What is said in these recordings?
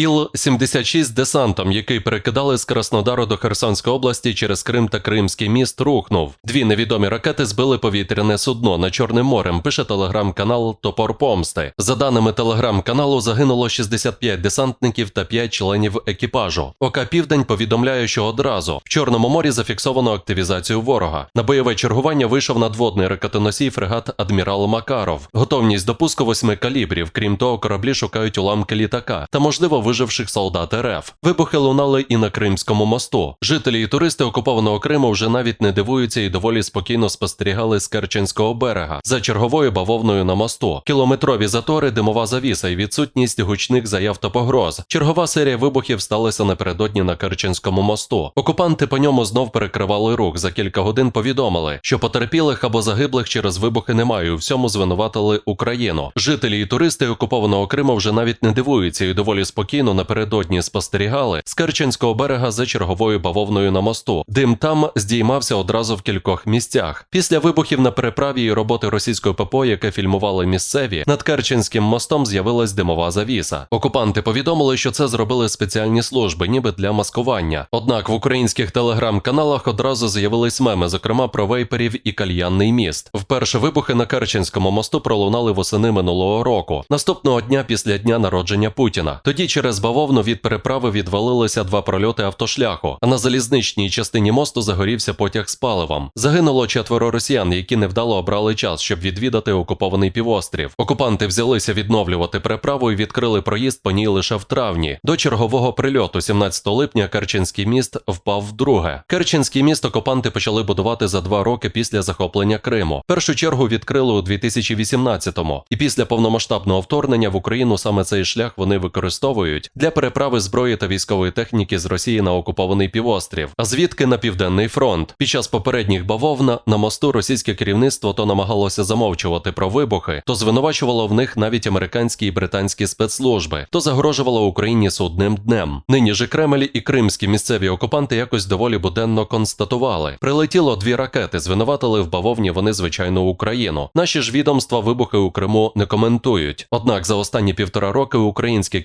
Іл-76 десантом, який перекидали з Краснодару до Херсонської області через Крим та Кримський міст, рухнув. Дві невідомі ракети збили повітряне судно над Чорним морем, пише телеграм-канал Топор Помсти. За даними телеграм-каналу, загинуло 65 десантників та 5 членів екіпажу. ОК Південь повідомляє, що одразу в Чорному морі зафіксовано активізацію ворога. На бойове чергування вийшов надводний ракетоносій фрегат Адмірал Макаров. Готовність до пуску восьми калібрів. Крім того, кораблі шукають уламки літака та, можливо, виживших солдат РФ. Вибухи лунали і на Кримському мосту. Жителі і туристи окупованого Криму вже навіть не дивуються і доволі спокійно спостерігали з Керченського берега за черговою бавовною на мосту. Кілометрові затори, димова завіса і відсутність гучних заяв та погроз. Чергова серія вибухів сталася напередодні на Керченському мосту. Окупанти по ньому знов перекривали рух. За кілька годин повідомили, що потерпілих або загиблих через вибухи немає. У всьому звинуватили Україну. Жителі і туристи окупованого Криму вже навіть не дивуються і доволі спокійно напередодні спостерігали з Керченського берега за черговою бавовною на мосту. Дим там здіймався одразу в кількох місцях. Після вибухів на переправі і роботи російської ППО, яке фільмували місцеві, над Керченським мостом з'явилась димова завіса. Окупанти повідомили, що це зробили спеціальні служби, ніби для маскування. Однак в українських телеграм-каналах одразу з'явились меми, зокрема про вейперів і кальянний міст. Вперше вибухи на Керченському мосту пролунали восени минулого року, наступного дня після дня народження Путіна. Тоді через бавовну від переправи відвалилися два прольоти автошляху, а на залізничній частині мосту загорівся потяг з паливом. Загинуло четверо росіян, які невдало обрали час, щоб відвідати окупований півострів. Окупанти взялися відновлювати переправу і відкрили проїзд по ній лише в травні. До чергового прильоту, 17 липня, Керченський міст впав вдруге. Керченський міст окупанти почали будувати за два роки після захоплення Криму. Першу чергу відкрили у 2018-му. І після повномасштабного вторгнення в Україну саме цей шлях вони використовують для переправи зброї та військової техніки з Росії на окупований півострів, а звідки на південний фронт. Під час попередніх бавовна на мосту російське керівництво то намагалося замовчувати про вибухи, то звинувачувало в них навіть американські і британські спецслужби, то загрожувало Україні судним днем. Нині же Кремль і кримські місцеві окупанти якось доволі буденно констатували. Прилетіло дві ракети, звинуватили в бавовні вони звичайно Україну. Наші ж відомства вибухи у Криму не коментують. Однак за останні півтора роки українське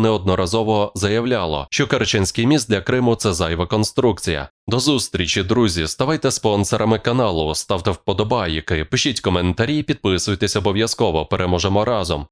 неодноразово заявляло, що Керченський міст для Криму це зайва конструкція. До зустрічі, друзі. Ставайте спонсорами каналу, ставте вподобайки, пишіть коментарі, підписуйтесь обов'язково. Переможемо разом.